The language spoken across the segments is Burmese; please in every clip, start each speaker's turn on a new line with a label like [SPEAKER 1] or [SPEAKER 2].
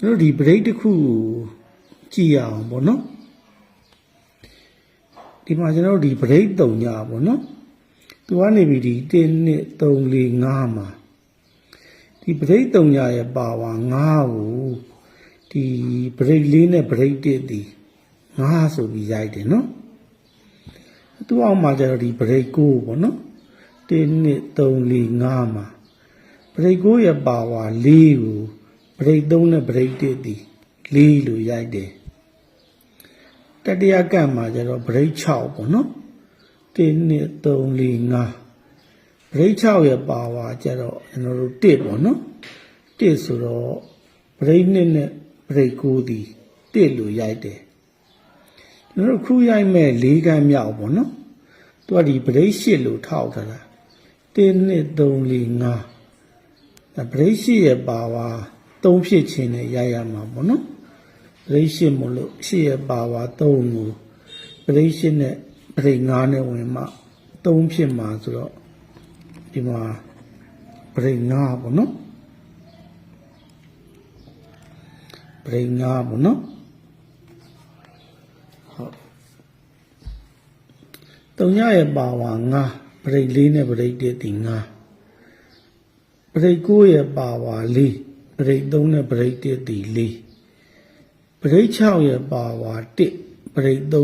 [SPEAKER 1] ကျွန်တော်ဒီ break တစ်ခုကိုကြည့်ရအောင်ပေါ့နော်ဒီမှာကျွန်တော်တို့ဒီ break တုံညပေါ့နော်သူကနေပြီးဒီ1 2 3 4 5မှာဒီ break တုံညရဲ့ပါဝါ5ကိုဒီ break လေးနဲ့ break 1ဒီ5ဆိုပြီးရိုက်တယ်နော်သူ့အောက်မှာကျတော့ဒီ break 9ပေါ့နော်1 2 3 4 5မှာ break 9ရဲ့ပါဝါ4ကို break 3နဲ့ break 1ဒီ4လို့ရိုက်တယ်တတိယကန့်မှာကျတော့ break 6ပေါ့နော်1 2 3 4 5 break 6ရဲ့ပါဝါကျတော့ကျွန်တော်တို့1ပေါ့နော်1ဆိုတော့ break 2နဲ့ break 9ဒီ1လို့ရိုက်တယ်ကျွန်တော်တို့ခုရိုက်မဲ့၄ကန့်မြောက်ပေါ့နော်သူကဒီ break 8လို့ထောက်ထားတာ1 2 3 4 5ဒါ break 8ရဲ့ပါဝါ 3ဖြစ်ခြင်းနဲ့ရိုက်ရမှာပေါ့နော် break 8မို့လို့8ရဲ့ပါဝါ3ကို break 8နဲ့ break 9နဲ့ဝင်မှ3ဖြစ်မှာဆိုတော့ဒီမှာ break 9ပေါ့နော် break 9ပေါ့နော်ဟုတ်တုံညရဲ့ပါဝါ9 break 4နဲ့ break 1ဒီ9 break 9ရဲ့ပါဝါ 4 break 3နဲ့ break 1ဒီ4 break 6ရဲ့ပါဝါ1 break 3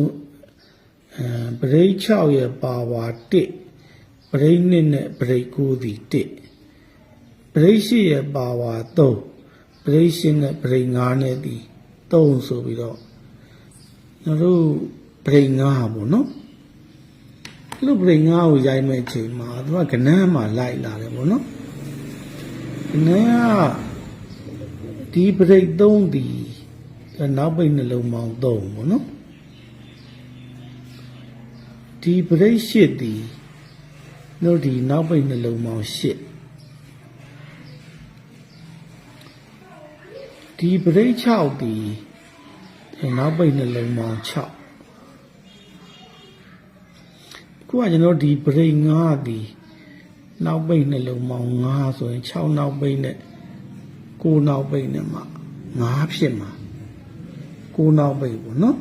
[SPEAKER 1] အဲ break 6ရဲ့ပါဝါ1 break 2နဲ့ break 9ဒီ1 break 8ရဲ့ပါဝါ3 break 8နဲ့ break 9နဲ့ဒီ3ဆိုပြီးတော့ကျွန်တော်တို့ break 9ပေါ့နော်အဲ့လို break 9ကိုရိုက်မဲ့ချိန်မှာသူကကဏ္ဍမှာလိုက်လာတယ်ပေါ့နော်ကဏ္ဍက ဒီ break 3ဒီနောက်ပိတ်နှလုံးပေါင်း3ပေါ့နော်ဒီ break 8ဒီတို့ဒီနောက်ပိတ်နှလုံးပေါင်း8ဒီ break 6ဒီဒီနောက်ပိတ်နှလုံးပေါင်း6ခုကကျွန်တော်ဒီ break 5ဒီနောက်ပိတ်နှလုံးပေါင်း5ဆိုရင်6နောက်ပိတ်နဲ့ 9နောက်ပိတ်နဲ့မှ5ဖြစ်မှာ9နောက်ပိတ်ပေါ့နော်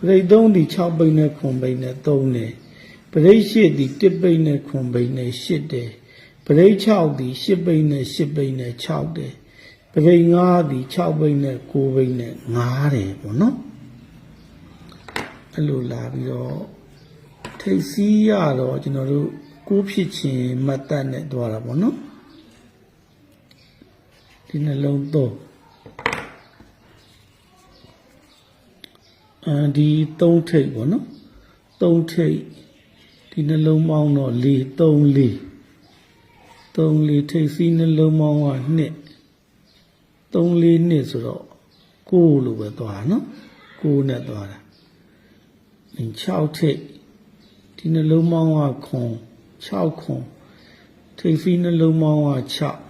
[SPEAKER 1] ပရိတ်3ဒီ6ပိတ်နဲ့ခွန်ပိတ်နဲ့3တယ်ပရိတ်8ဒီ1ပိတ်နဲ့ခွန်ပိတ်နဲ့8တယ်ပရိတ်6ဒီ8ပိတ်နဲ့8ပိတ်နဲ့6တယ်ပရိတ်5ဒီ6ပိတ်နဲ့9ပိတ်နဲ့9တယ်ပေါ့နော်အဲ့လိုလာပြီးတော့ထိတ်စီးရတော့ကျွန်တော်တို့ကိုးဖြစ်ခြင်းမတ်တက်နဲ့တွားတာပေါ့နော် ဒီနှလုံးသုံးအဲဒီ၃ထိပ်ပေါ့နော်၃ထိပ်ဒီနှလုံးပေါင်းတော့၄၃၄၃၄ထိပ်စီးနှလုံးပေါင်းက2 3 4နှစ်ဆိုတော့9လို့ပဲသွားတာနော်9နဲ့သွားတာ6ထိပ်ဒီနှလုံးပေါင်းကခွန်6ခွန်ထိပ်စီးနှလုံးပေါင်းက6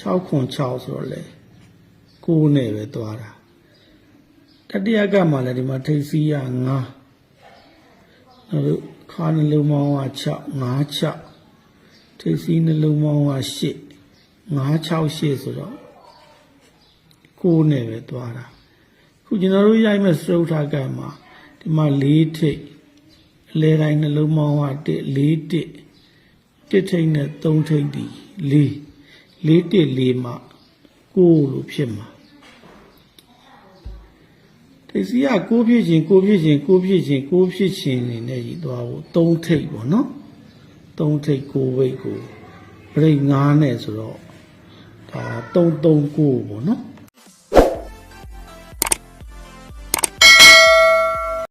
[SPEAKER 1] 6ခွန်6ဆိုတော့လေ9နဲ့ပဲသွားတာတတိယကမှလည်းဒီမှာထိပ်စီးရ9နောက်တို့ခါနှလုံးပေါင်းက6 5 6ထိပ်စီးနှလုံးပေါင်းက8 5 6 8ဆိုတော့9နဲ့ပဲသွားတာခုကျွန်တော်တို့ရိုက်မဲ့စတုထကမှာဒီမှာ4ထိပ်အလဲတိုင်းနှလုံးပေါင်းက1 4 1 1ထိပ်နဲ့3ထိပ်ဒီ4 4 1 4မှ9လို့ဖြစ်မှာထိပ်စီကကိုးဖြစ်ခြင်းကိုးဖြစ်ခြင်းကိုးဖြစ်ခြင်းကိုးဖြစ်ခြင်းနေနဲ့ရည်သွားဖို့သုံးထိပ်ပေါ့နော်သုံးထိပ်ကိုးဝိတ်ကိုပြိတ်9နဲ့ဆိုတော့ဒါ339ပေါ့နော်